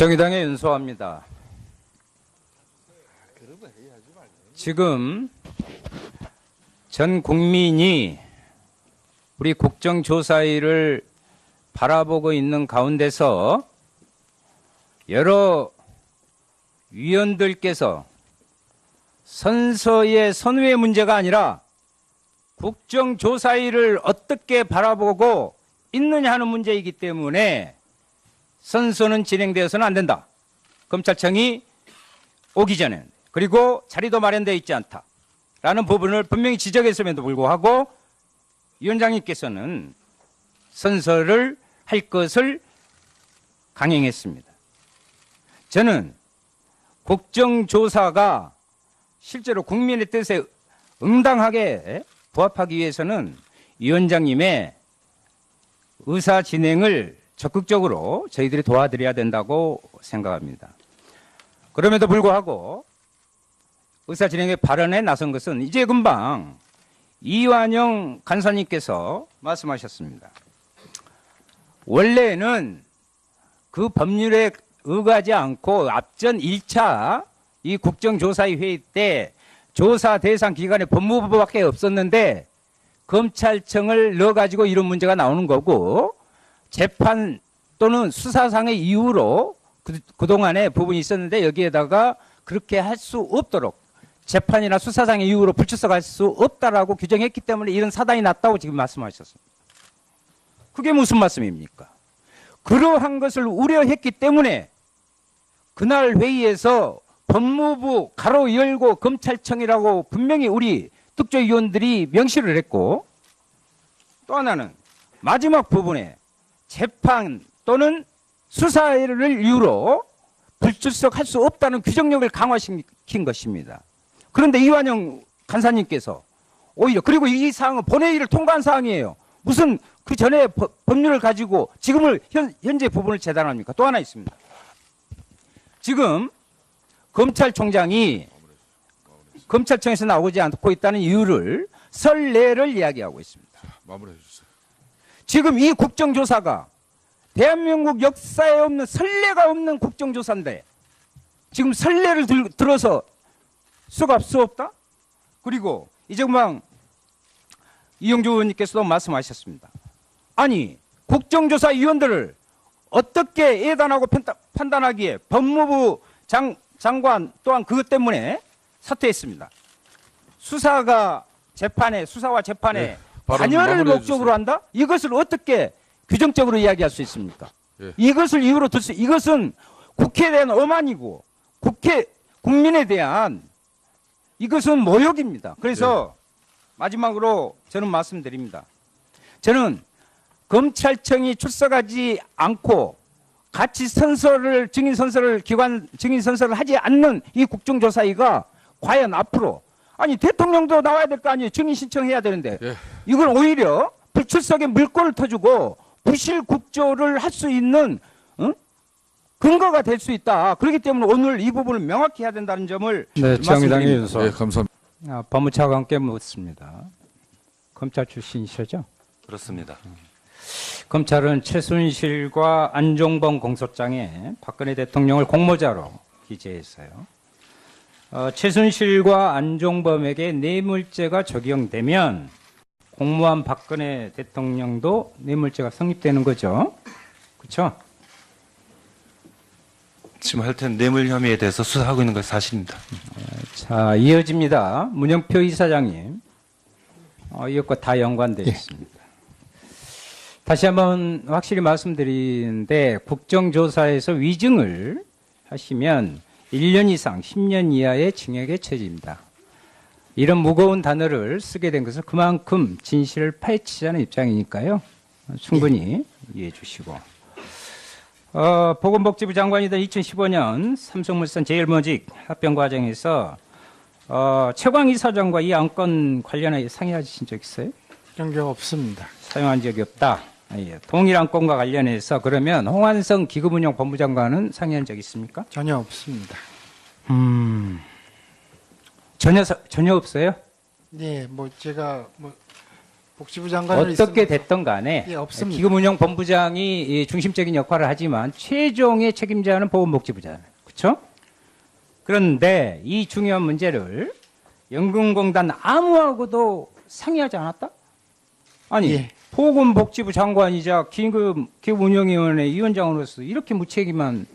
정의당에 연소합니다. 지금 전 국민이 우리 국정조사위를 바라보고 있는 가운데서 여러 위원들께서 선서의 선후의 문제가 아니라 국정조사위를 어떻게 바라보고 있느냐 하는 문제이기 때문에 선서는 진행되어서는 안 된다. 검찰청이 오기 전에 그리고 자리도 마련되어 있지 않다. 라는 부분을 분명히 지적했음에도 불구하고 위원장님께서는 선서를 할 것을 강행했습니다. 저는 국정조사가 실제로 국민의 뜻에 응당하게 부합하기 위해서는 위원장님의 의사 진행을 적극적으로 저희들이 도와드려야 된다고 생각합니다. 그럼에도 불구하고 의사 진행의 발언에 나선 것은 이제 금방 이완영 간사님께서 말씀하셨습니다. 원래는 그 법률에 의거하지 않고 앞전 1차 이 국정조사위 회의 때 조사 대상 기관에 법무부밖에 없었는데 검찰청을 넣어가지고 이런 문제가 나오는 거고 재판 또는 수사상의 이유로 그, 그동안에 부분이 있었는데 여기에다가 그렇게 할 수 없도록 재판이나 수사상의 이유로 불출석할 수 없다라고 규정했기 때문에 이런 사단이 났다고 지금 말씀하셨습니다. 그게 무슨 말씀입니까? 그러한 것을 우려했기 때문에 그날 회의에서 법무부 가로 열고 검찰청이라고 분명히 우리 특조위원들이 명시를 했고 또 하나는 마지막 부분에 재판 또는 수사를 이유로 불출석할 수 없다는 규정력을 강화시킨 것입니다. 그런데 이완영 간사님께서 오히려 그리고 이 사항은 본회의를 통과한 사항이에요. 무슨 그 전에 법- 법률을 가지고 지금을 현, 현재 부분을 재단합니까? 또 하나 있습니다. 지금 검찰총장이 검찰청에서 나오지 않고 있다는 이유를 설례를 이야기하고 있습니다. 마무리해 주세요. 지금 이 국정조사가 대한민국 역사에 없는 선례가 없는 국정조사인데 지금 선례를 들, 들어서 수갑 수 없다? 그리고 이제 금방 이영주 의원님께서도 말씀하셨습니다. 아니 국정조사위원들을 어떻게 예단하고 판단- 판단하기에 법무부 장, 장관 또한 그것 때문에 사퇴했습니다. 수사가 재판에 수사와 재판에 네, 마무리해 목적으로 한다? 이것을 어떻게 규정적으로 이야기할 수 있습니까? 예. 이것을 이유로 들 수, 이것은 국회에 대한 엄한이고 국회 국민에 대한 이것은 모욕입니다. 그래서 마지막으로 저는 말씀드립니다. 저는 검찰청이 출석하지 않고 같이 선서를 증인 선서를 기관 증인 선서를 하지 않는 이 국정조사위가 과연 앞으로 아니 대통령도 나와야 될 거 아니에요 증인 신청해야 되는데 예. 이걸 오히려 불출석에 물꼬를 터주고 부실 국조를 할 수 있는 응? 근거가 될 수 있다. 그렇기 때문에 오늘 이 부분을 명확히 해야 된다는 점을 네, 정의당의 말씀드립니다. 윤소. 예, 감사합니다. 아, 법무차관께 묻습니다. 검찰 출신이시죠? 그렇습니다. 검찰은 최순실과 안종범 공소장에 박근혜 대통령을 공모자로 기재했어요. 어, 최순실과 안종범에게 뇌물죄가 적용되면 공무원 박근혜 대통령도 뇌물죄가 성립되는 거죠. 그렇죠? 지금 하여튼 뇌물 혐의에 대해서 수사하고 있는 것이 사실입니다. 자, 이어집니다. 문영표 이사장님. 어, 이것과 다 연관되어 있습니다. 다시 한번 확실히 말씀드리는데 국정조사에서 위증을 하시면 1년 이상 10년 이하의 징역에 처해집니다. 이런 무거운 단어를 쓰게 된 것은 그만큼 진실을 파헤치자는 입장이니까요. 충분히 이해해 주시고. 어, 보건복지부 장관이던 2015년 삼성물산 제일모직 합병 과정에서 어, 최광 이사장과 이 안건 관련해 상의하신 적 있어요? 게 없습니다. 사용한 적이 없다. 아, 예. 동일 안건과 관련해서 그러면 홍한성 기금운용 법무장관은 상의한 적 있습니까? 전혀 없습니다. 음, 전혀 사- 전혀 없어요. 네, 뭐 제가 뭐 복지부 장관을 어떻게 됐던 간에 예, 없습니다. 기금운용본부장이 이 중심적인 역할을 하지만 최종의 책임자는 보건복지부잖아요. 그렇죠? 그런데 이 중요한 문제를 연금공단 아무하고도 상의하지 않았다? 아니 예. 보건복지부 장관이자 기금 기금운용위원회 위원장으로서 이렇게 무책임한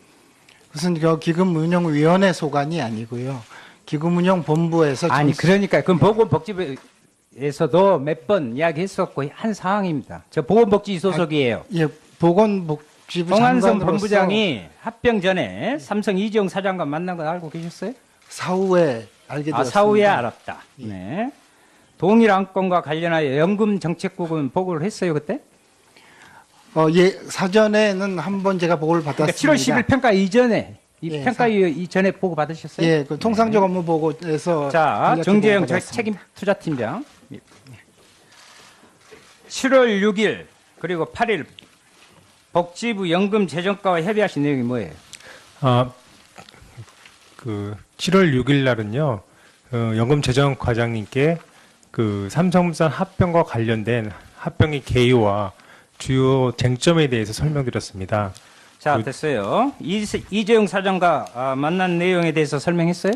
그것은 그 기금운용위원회 소관이 아니고요. 기금운용본부에서 아니 정- 그러니까 그 보건복지부에서도 몇 번 이야기했었고 한 사항입니다. 저 보건복지 소속이에요. 예, 보건복지부 장관으로서 본부장이 합병 전에 삼성 이재용 사장과 만난 거 알고 계셨어요? 사후에 알게 되었습니다. 아, 사후에 알았다. 네. 동일 안건과 관련하여 연금 정책국은 보고를 했어요 그때? 어, 예, 사전에는 한 번 제가 보고를 그러니까 받았습니다. 7월 10일 평가 이전에 이 예, 평가 이전에 보고 받으셨어요? 예, 그 통상적 업무 보고에서 자, 정재영. 책임 투자팀장. 7월 6일 그리고 8일 복지부 연금 재정과와 협의하신 내용이 뭐예요? 아, 그 7월 6일 날은요. 어, 연금 재정 과장님께 그 삼성물산 합병과 관련된 합병의 개요와 주요 쟁점에 대해서 설명드렸습니다. 자, 그- 됐어요. 이, 이재용 사장과 아, 만난 내용에 대해서 설명했어요?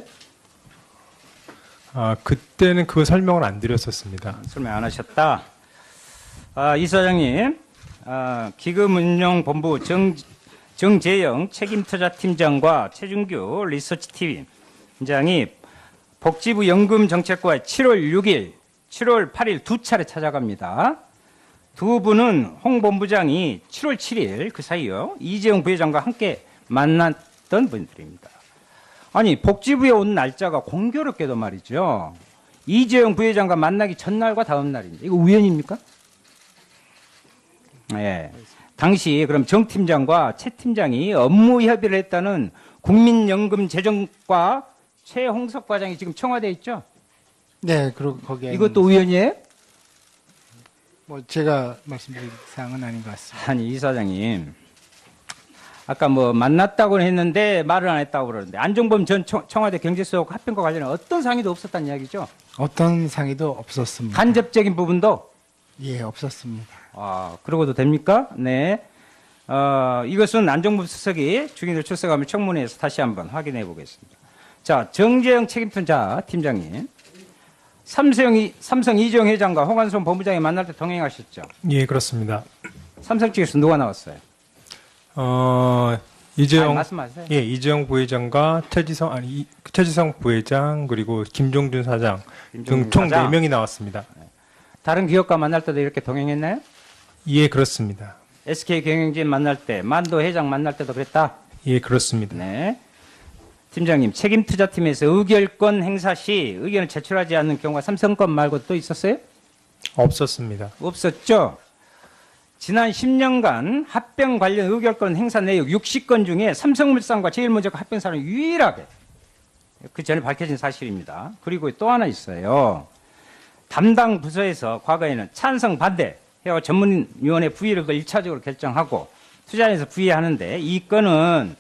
아, 그때는 그 설명을 안 드렸었습니다. 설명 안 하셨다. 아, 이 사장님, 아, 기금운용본부 정, 정재영 책임투자팀장과 최준규 리서치팀장이 복지부 연금정책과에 7월 6일, 7월 8일 두 차례 찾아갑니다. 두 분은 홍 본부장이 7월 7일 그 사이요 이재용 부회장과 함께 만났던 분들입니다. 아니 복지부에 온 날짜가 공교롭게도 말이죠. 이재용 부회장과 만나기 전날과 다음 날입니다. 이거 우연입니까? 예. 당시 그럼 정 팀장과 최 팀장이 업무 협의를 했다는 국민연금재정과 최홍석 과장이 지금 청와대에 있죠? 네, 그리고 거기에 이것도 우연이에요? 뭐 제가 말씀드릴 사항은 아닌 것 같습니다. 아니 이 사장님 아까 뭐 만났다고 했는데 말을 안 했다고 그러는데 안종범 전 청- 청와대 경제수석 합병과 관련해 어떤 상의도 없었다는 이야기죠? 어떤 상의도 없었습니다. 간접적인 부분도 예, 없었습니다. 아 그러고도 됩니까? 네. 어, 이것은 안종범 수석이 중인으로 출석하면 청문회에서 다시 한번 확인해 보겠습니다. 자 정재영 책임투자 팀장님 삼성, 이- 삼성 이재용 회장과 홍한선 본부장이 만날 때 동행하셨죠? 예, 그렇습니다. 삼성 측에서 누가 나왔어요? 어, 아니, 이재용 말씀하세요. 예, 이재용 부회장과 최지성 아니 이- 최지성 부회장 그리고 김종준 사장 등총 사장. 4명이 나왔습니다. 다른 기업과 만날 때도 이렇게 동행했나요? 예, 그렇습니다. SK 경영진 만날 때, 만도 회장 만날 때도 그랬다. 예, 그렇습니다. 네. 팀장님, 책임 투자팀에서 의결권 행사 시 의견을 제출하지 않는 경우가 삼성건 말고 또 있었어요? 없었습니다. 없었죠. 지난 10년간 합병 관련 의결권 행사 내역 60건 중에 삼성물산과 제일모직과 합병 사람이 유일하게 그 전에 밝혀진 사실입니다. 그리고 또 하나 있어요. 담당 부서에서 과거에는 찬성 반대 해와 전문위원회 부의를 그 1차적으로 결정하고 투자에서 부의하는데 이 건은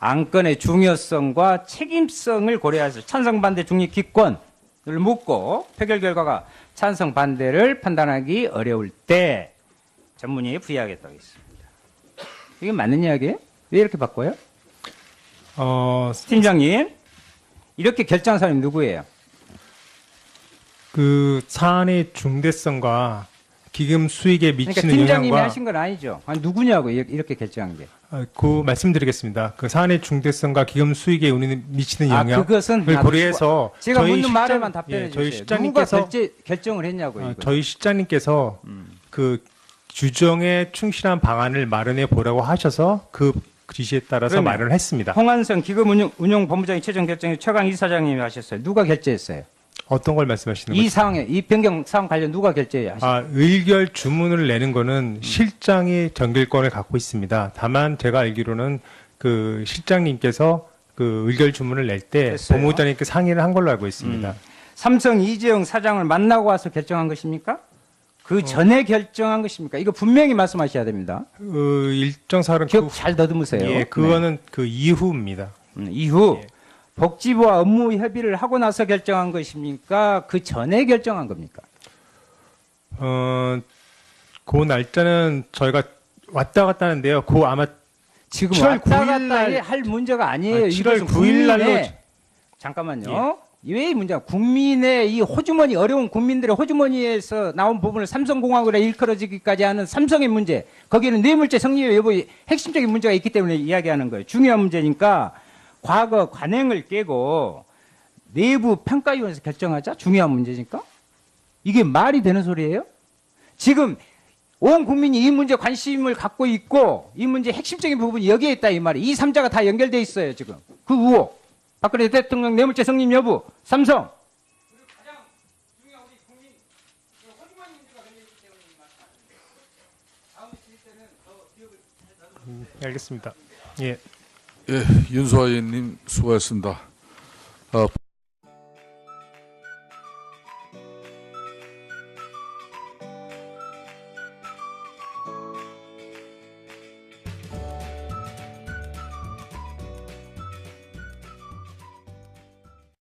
안건의 중요성과 책임성을 고려해서 찬성 반대 중립 기권을 묻고 표결 결과가 찬성 반대를 판단하기 어려울 때 전문위에 부의하겠다고 했습니다. 이게 맞는 이야기예요? 왜 이렇게 바꿔요? 어, 팀장님, 이렇게 결정한 사람이 누구예요? 그 사안의 중대성과 기금 수익에 그러니까 미치는 팀장님이 영향과 하신 건 아니죠. 아니, 누구냐고 이렇게 결정한 게. 어, 그 말씀드리겠습니다. 그 사안의 중대성과 기금 수익에 우리 미치는 아, 영향을 고려해서 제가 저희 묻는 실장- 말에만 답변해 예, 저희 주세요. 누가 결제, 결정을 했냐고요. 어, 이거. 저희 실장님께서 음. 그 규정에 충실한 방안을 마련해 보라고 하셔서 그 지시에 따라서 마련을 했습니다. 홍한성 기금 운용본부장이 최종 결정을 최강 이사장님이 하셨어요. 누가 결제했어요? 어떤 걸 말씀하시는 이 거죠? 상황에 이 변경 사항 관련 누가 결제하셨어요? 아, 의결 주문을 내는 거는 실장이 정결권을 갖고 있습니다. 다만 제가 알기로는 그 실장님께서 그 의결 주문을 낼 때 됐어요. 법무부장님께 상의를 한 걸로 알고 있습니다. 음. 삼성 이재용 사장을 만나고 와서 결정한 것입니까? 그 전에 결정한 것입니까? 이거 분명히 말씀하셔야 됩니다. 그 일정 사항은 기억 그, 잘 더듬으세요. 예, 그거는 그 이후입니다. 네. 음, 이후 예. 복지부와 업무 협의를 하고 나서 결정한 것입니까? 그 전에 결정한 겁니까? 어, 그 날짜는 저희가 왔다 갔다 하는데요. 그 아마 지금 7월 왔다 9일 갔다 날- 할 문제가 아니에요. 아니, 7월 이것은 9일 날로 잠깐만요. 왜 문제가 국민의 이 호주머니 어려운 국민들의 호주머니에서 나온 부분을 삼성공학으로 일컬어지기까지 하는 삼성의 문제 거기는 뇌물죄 성립 여부의 핵심적인 문제가 있기 때문에 이야기하는 거예요. 중요한 문제니까 과거 관행을 깨고 내부 평가위원회에서 결정하자 중요한 문제니까 이게 말이 되는 소리예요? 지금 온 국민이 이 문제 관심을 갖고 있고 이 문제 핵심적인 부분이 여기에 있다 이 말이 이 삼자가 다 연결돼 있어요 지금 그 의혹 박근혜 대통령 뇌물죄 성립 여부 삼성 알겠습니다. 예. 예, 윤소아 의원님 수고하셨습니다.